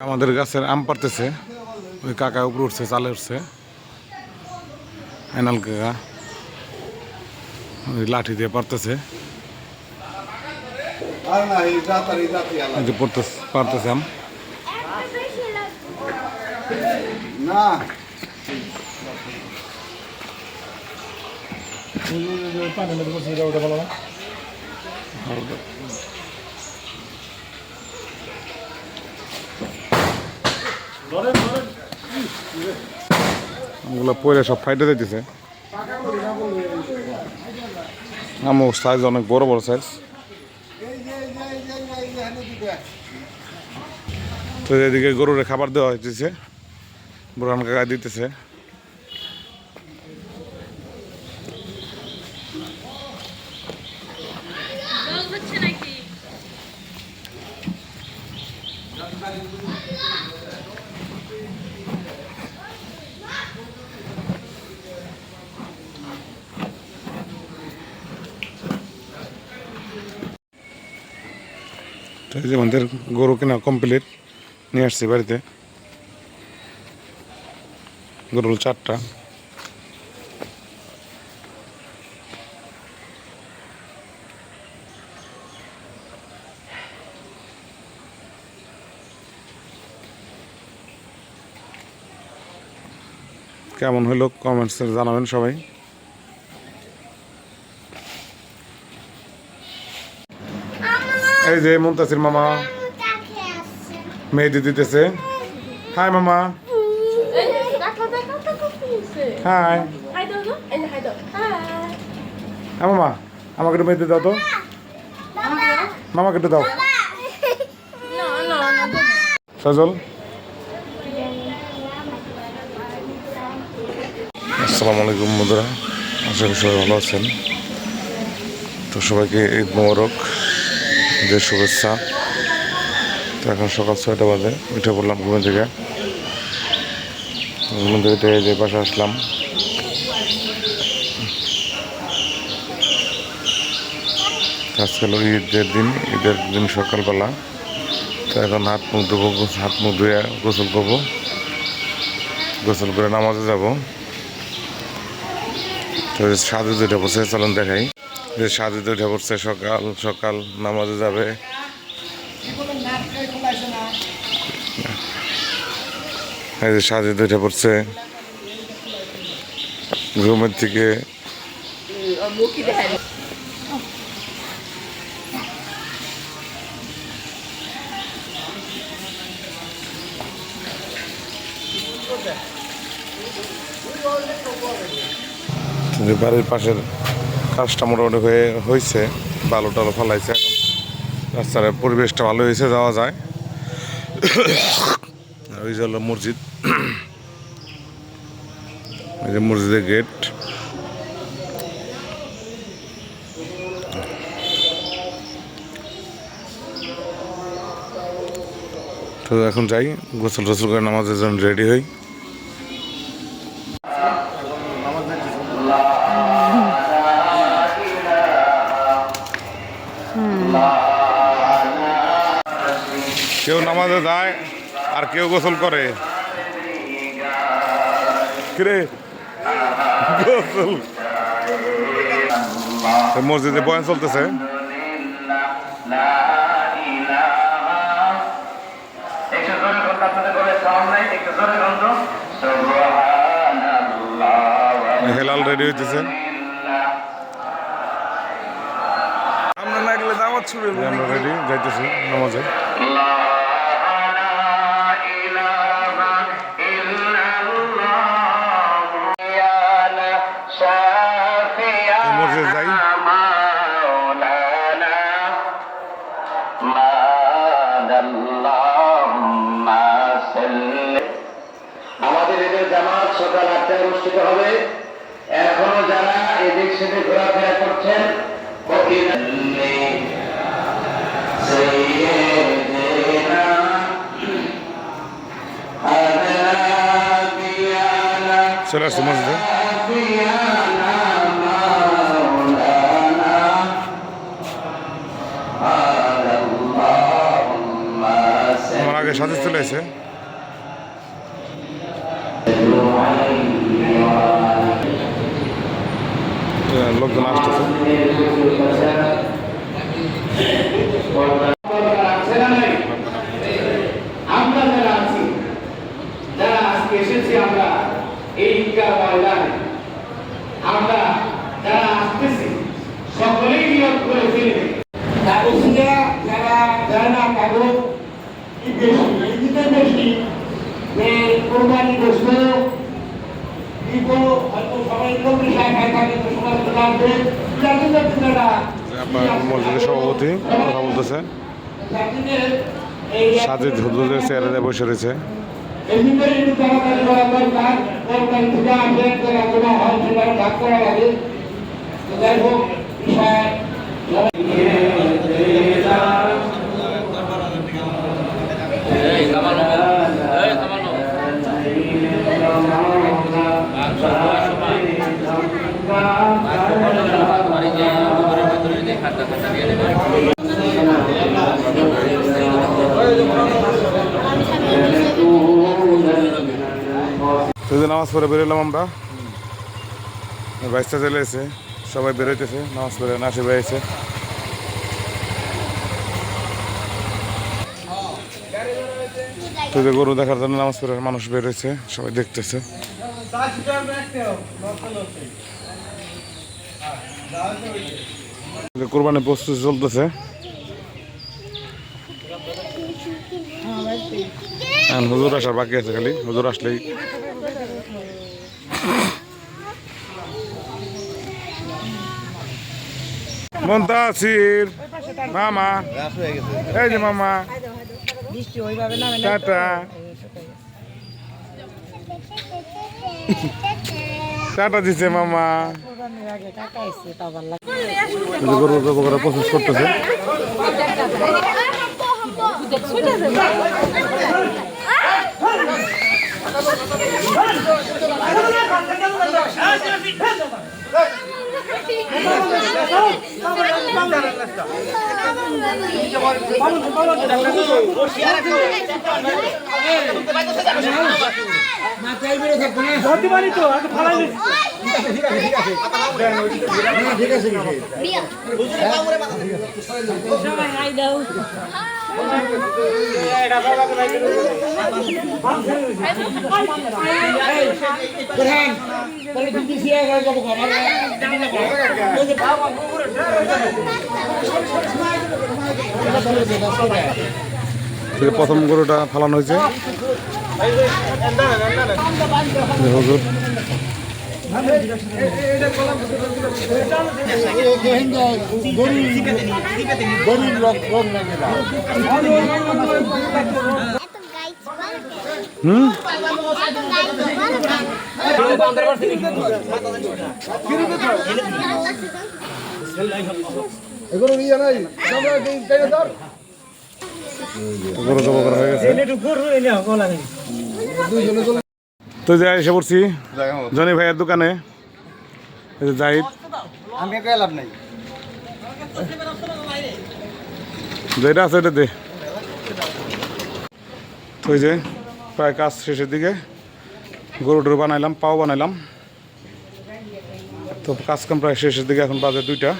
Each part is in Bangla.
আমাদের গাছের আম পারতেছে ওই কাকা উপরে উঠছে চালে উঠছে। এনাল কাকা ওই লাঠি দিয়ে পারতেছে পারতেছে আম। না। আমগুলো পরে সব ফাইটে দিতেছে আম সাইজ অনেক বড় বড় সাইজ তো এদিকে গরুরে খাবার দেওয়া হইতেছে। বুড়ান কাকা দিতেছে। নাকি? এই যে আমাদের গরু কেনা কমপ্লিট নিয়ে আসছি বাড়িতে। গরু হলো চারটা। কেমন হলো কমেন্টসে জানাবেন সবাই। এই যে মুন্তাসির মামা। মেহেদি দিতেছে। হাই মামা। হাই। হ্যাঁ মামা, আমাকে একটু মেহেদি দাও তো। মামাকে একটু দাও। সজল। আসসালামু আলাইকুম বন্ধুরা। আশা করি সবাই ভালো আছেন। তো সবাইকে ঈদ মোবারক। যে শুভেচ্ছা। তো এখন সকাল ছয়টা বাজে, উঠে পড়লাম ঘুমে থেকে ঘুমে থেকে উঠে যে পাশে আসলাম। আজকে হলো ঈদের দিন ঈদের দিন সকালবেলা। তো এখন হাত মুখ ধোবো, হাত মুখ ধুয়ে গোসল করব। গোসল করে নামাজে যাব। তো সাজু দুইটা বসে, চলুন দেখাই। যে সাজু দুইটা পড়ছে, সকাল সকাল নামাজে যাবে। এই যে সাজু দুইটা পড়ছে। ঘুমের থেকে বাড়ির পাশের কাজটা মোটামুটি হয়ে হয়েছে বালু টালু ফালাইছে এখন। রাস্তার পরিবেশটা ভালো হয়েছে যাওয়া যায়। ওই যে হলো মসজিদ। এই যে মসজিদের গেট তো এখন যাই গোসল টোসল করে নামাজের জন্য রেডি হই। কেউ যায় আর কেউ গোসল করে। কিরে? গোসল। মসজিদে বয়ান চলতেছে। হেলাল রেডি হইতেছে। আমরা না গেলে দাওয়াত ছুড়ে আমরা রেডি যাইতেছি নামাজে। রাতে অনুষ্ঠিত হবে। এখনও যারা এদিক সেদিক ঘোরাফেরা করছেন আমার আগে সাথে চলে এসে লোকজন আসতেছে আছে না নাই? আমরা যারা আছি যারা আজকে এসেছি আমরা এই ঈদগাহ ময়দানে আমরা যারা আসতেছি সকলেই নিয়োগ করে ফেলি কাগজিয়া যারা যায় না কাগজ কি বেশি ঈদে বেশি যে কোরবানি গোস্ত দিব হয়তো সবাই কবি শাখায় থাকে তো সবাই তো লাগবে জানি না আপনারা আপনার মসজিদের সভাপতি কথা বলতেছে। সাজিদ হুজুরের চেয়ারে বসে রয়েছে। ভিতরে একটু তাড়াতাড়ি করা দরকার সরকারি থেকে আসে যারা কোনো হয় সেটা ভাগ করা লাগে তো যাই হোক বিষয় যদি নামাজ পড়ে বেরোলাম আমরা। বাইশটা চলে এসে সবাই বেরোইতেছে, নামাজ পড়ে নাসি বেরিয়েছে গরু দেখার জন্য নামাজ পড়ে মানুষ বেরোয়েছে সবাই দেখতেছে। কোরবানি প্রস্তুতি চলতেছে। হুজুর আসার বাকি আছে খালি। হুজুর আসলেই মন্তাসির মামা। এই যে মামা। টাটা। টাটা দিছে মামা। টাকা এসছে তা ভালো লাগে এই ভালো প্রসেস করতেছে এই যে প্রথম গরুটা ফালানো হয়েছে হুজুর হুম এগুলো নিয়ে নাই? ধর গরু জব করা হয়ে গেছে তো যে এসে পড়ছি জনি ভাইয়ের দোকানে। এই যে জাহিদ। আমি লাভ নাই। যেটা আছে এটা দে তো এই যে প্রায় কাজ শেষের দিকে গরু টরু বানাইলাম পাও বানাইলাম। তো কাজ কাম প্রায় শেষের দিকে এখন বাজে দুইটা।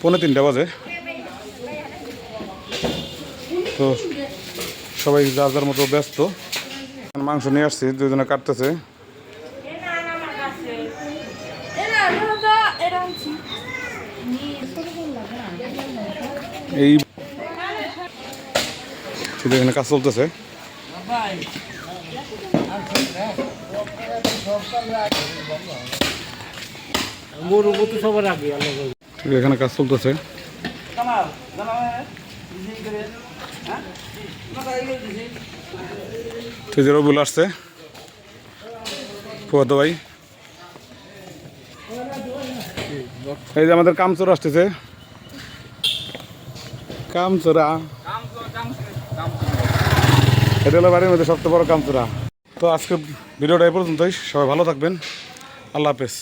পৌনে তিনটা বাজে। তো সবাই যার যার মতো ব্যস্ত। মাংস নিয়ে আসছি দুজনে কাটতেছে। এই শুধু এখানে কাজ চলতেছে। এখানে কাজ চলতেছে। আছে, রবিউল আসছে। ফুয়াতো ভাই। এই যে আমাদের কামচোর আসতেছে। কামচোরা। এটা হলো বাড়ির মধ্যে সবচেয়ে বড় কামচোরা। তো আজকে ভিডিওটা এই পর্যন্তই। সবাই ভালো থাকবেন। আল্লাহ হাফেজ।